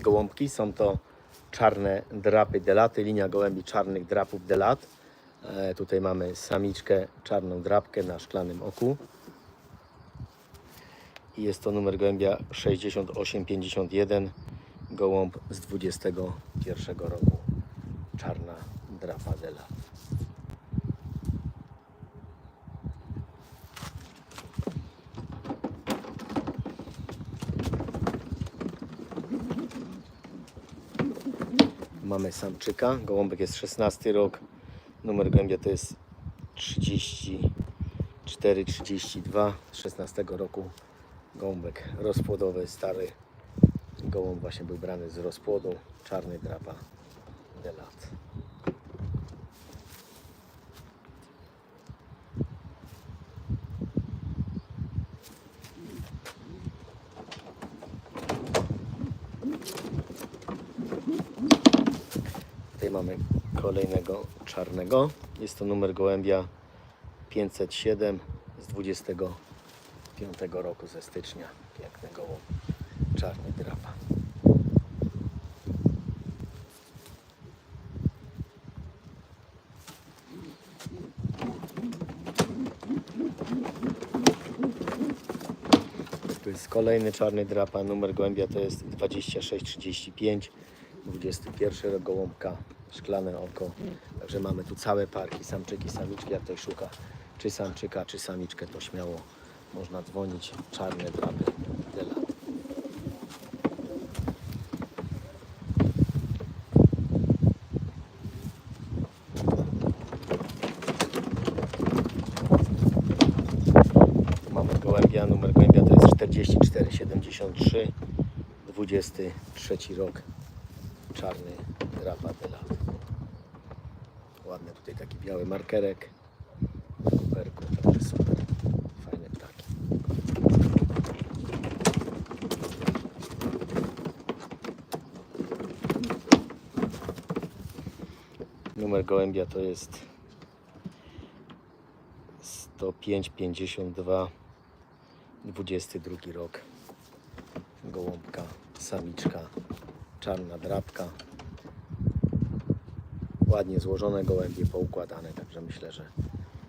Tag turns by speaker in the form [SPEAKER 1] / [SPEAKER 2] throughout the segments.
[SPEAKER 1] gołąbki. Są to czarne drapy delaty, linia gołębi czarnych drapów delat. E, tutaj mamy samiczkę, czarną drapkę na szklanym oku. I jest to numer gołębia 6851, gołąb z 21 roku. Czarna drapa delat. Mamy samczyka, gołąbek jest 16 rok, numer gołębia to jest 34, 32 z 16 roku. Gołąbek rozpłodowy, stary gołąb właśnie był brany z rozpłodu, czarny drapa delat. Tutaj mamy kolejnego czarnego. Jest to numer gołębia 507 z 25 roku ze stycznia. Piękny gołąb, czarny drapa. Tu jest kolejny czarny drapa. Numer gołębia to jest 2635. 21 rok gołąbka, szklane oko. Także mamy tu całe parki, samczyki, samiczki. Jak ktoś szuka czy samczyka, czy samiczkę, to śmiało można dzwonić. Czarne drapy Dela. Mamy gołębia, numer gołębia to jest 4473, 23 rok, czarny drapa delat. Ładny tutaj taki biały markerek. Na kuperku, super, fajne ptaki. Numer gołębia to jest 105,52 22 rok. Gołąbka, samiczka, czarna drapka ładnie złożone gołębie, poukładane, także myślę, że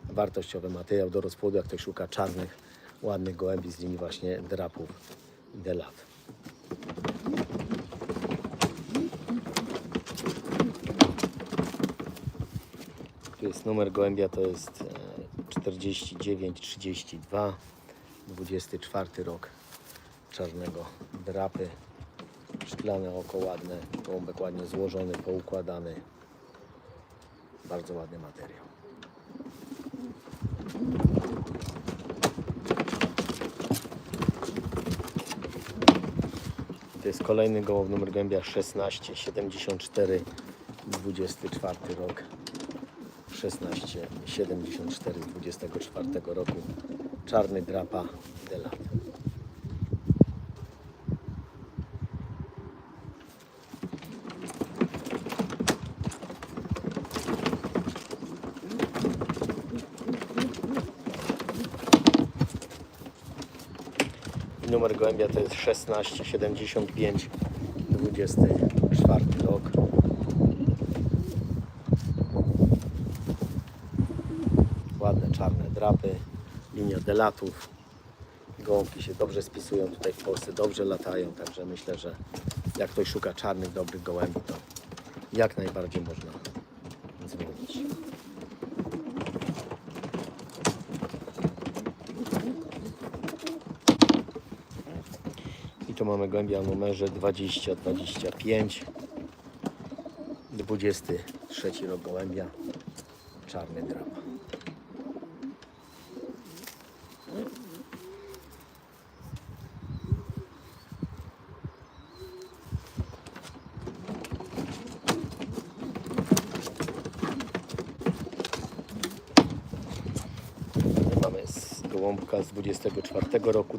[SPEAKER 1] wartościowy materiał do rozpłodu, jak ktoś szuka czarnych, ładnych gołębi z linii właśnie drapów delat. Tu jest numer gołębia, to jest e, 4932, 24 rok czarnego drapy, szklane oko ładne, gołąbek ładnie złożony, poukładany, bardzo ładny materiał. To jest kolejny gołąb numer gołębia 1674 24 rok 1674 24 roku czarny drapa delat. I numer gołębia to jest 1675 24 rok. Ładne czarne drapy, linia delatów. Gołąbki się dobrze spisują tutaj w Polsce, dobrze latają, także myślę, że jak ktoś szuka czarnych, dobrych gołębi, to jak najbardziej można dzwonić. I tu mamy gołębia o numerze 2025. 23 rok gołębia. Czarny drap. Mamy z gołąbka z 24 roku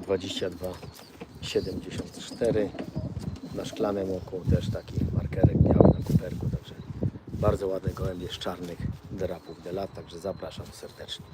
[SPEAKER 1] 22,74 na szklanym oku też taki markerek biały na kuperku, także bardzo ładne gołębie z czarnych drapów de lat, także zapraszam serdecznie.